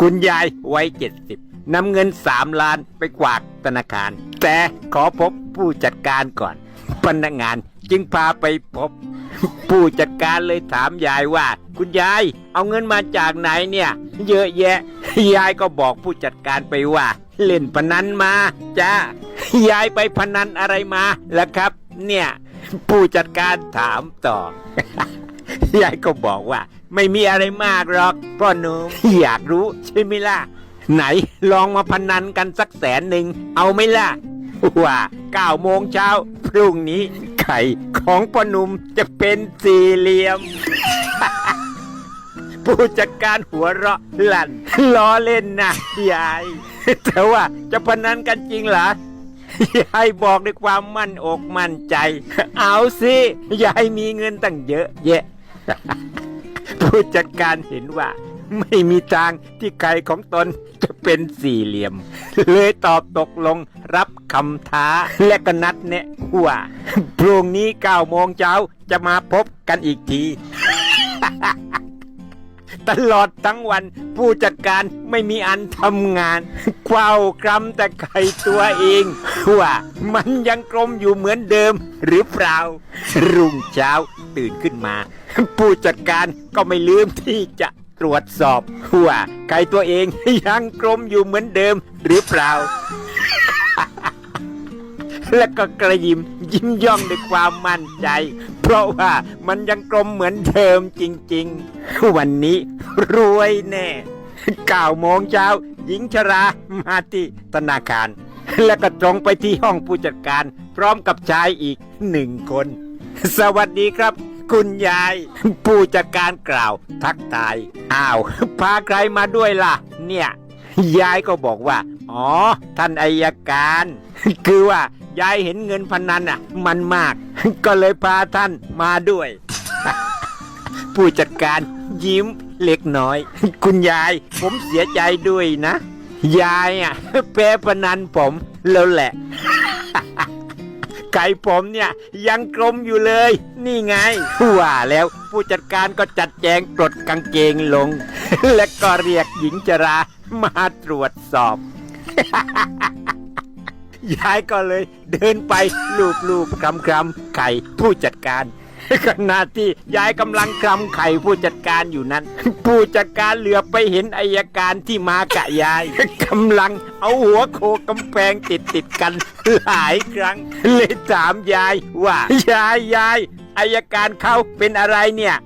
คุณยายวัยเจ็ดสิบนำเงินสามล้านไปกวาดธนาคาร แต่ขอพบผู้จัดการก่อน พนักงานจึงพาไปพบ ผู้จัดการเลยถามยายว่า คุณยายเอาเงินมาจากไหนเนี่ย เยอะแยะ ยายก็บอกผู้จัดการไปว่า เล่นพนันมาจ้ายายไปพนันอะไรมาล่ะครับ เนี่ย ผู้จัดการถามต่อ ยายก็บอกว่า ไม่มีอะไรมากหรอกพ่อหนุ่มอยากรู้ใช่ไหมล่ะ ไหนลองมาพนันกันสักแสนหนึ่งเอาไหมล่ะ ว่าเก้าโมงเช้าพรุ่งนี้ไข่ของพ่อหนุ่มจะเป็นสี่เหลี่ยม ผู้จัดการหัวเราะลั่นล้อเล่นนะยาย แต่ว่าจะพนันกันจริงเหรอยายบอกด้วยความมั่นอกมั่นใจ เอาสิ ยายมีเงินตั้งเยอะแยะ ผู้จัดการเห็นว่า ไม่มีทางที่ไก่ของตนจะเป็นสี่เหลี่ยม เลยตอบตกลงรับคำท้าและก็นัดแนะว่าพรุ่งนี้เก้าโมงเช้าจะมาพบกันอีกที ตลอดทั้งวัน ผู้จัดการไม่มีอันทำงานเฝ้ากรำแต่ไข่ตัวเองว่ามันยังกลมอยู่เหมือนเดิมหรือเปล่า รุ่งเช้าตื่นขึ้นมา ผู้จัดการก็ไม่ลืมที่จะตรวจสอบว่าไข่ตัวเองยังกลมอยู่เหมือนเดิมหรือเปล่า และก็กระยิมยิ้มย่องด้วยความมั่นใจ เพราะว่ามันยังกลมเหมือนเดิมจริงๆ วันนี้รวยแน่เก้าโมงเช้าหญิงชรามาที่ธนาคาร และก็ตรงไปที่ห้องผู้จัดการ พร้อมกับชายอีกหนึ่งคน สวัสดีครับ คุณยาย ผู้จัดการกล่าว ทักทาย อ้าว พาใครมาด้วยล่ะ เนี่ย ยายก็บอกว่า อ๋อ ท่านอายการ คือว่า ยายเห็นเงินพนันอะ มันมาก ก็เลยพาท่านมาด้วย ผู้จัดการยิ้มเล็กน้อย คุณยายผมเสียใจด้วยนะ ยายอะแพ้พนันผมแล้วแหละไก่ผมเนี่ยยังกลมอยู่เลย นี่ไงว่าแล้วผู้จัดการก็จัดแจงปลดกางเกงลง และก็เรียกหญิงจรามาตรวจสอบ ยายก็เลย เดินไปลูบลูบคลำคลำไข่ผู้จัดการขณะที่ยายกำลังคลำไข่ผู้จัดการอยู่นั้น ผู้จัดการเหลือไปเห็นอายการที่มากะยายกำลังเอาหัวโขกกำแพงติดติดๆกันหลายครั้ง เลยถามยายว่ายายยายอายการเขาเป็นอะไรเนี่ย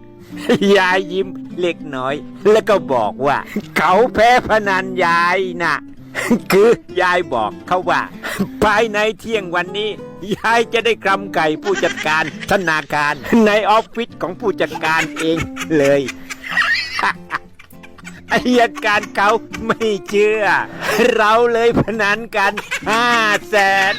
ยายยิ้มเล็กน้อย แล้วก็บอกว่า เขาแพ้พนันยายน่ะ คือยายบอกเขาว่า ภายในเที่ยงวันนี้ ยายจะได้กำไก่ผู้จัดการธนาคาร ในออฟฟิศของผู้จัดการเองเลยอายการเขาไม่เชื่อ เราเลยพนันกันห้าแสน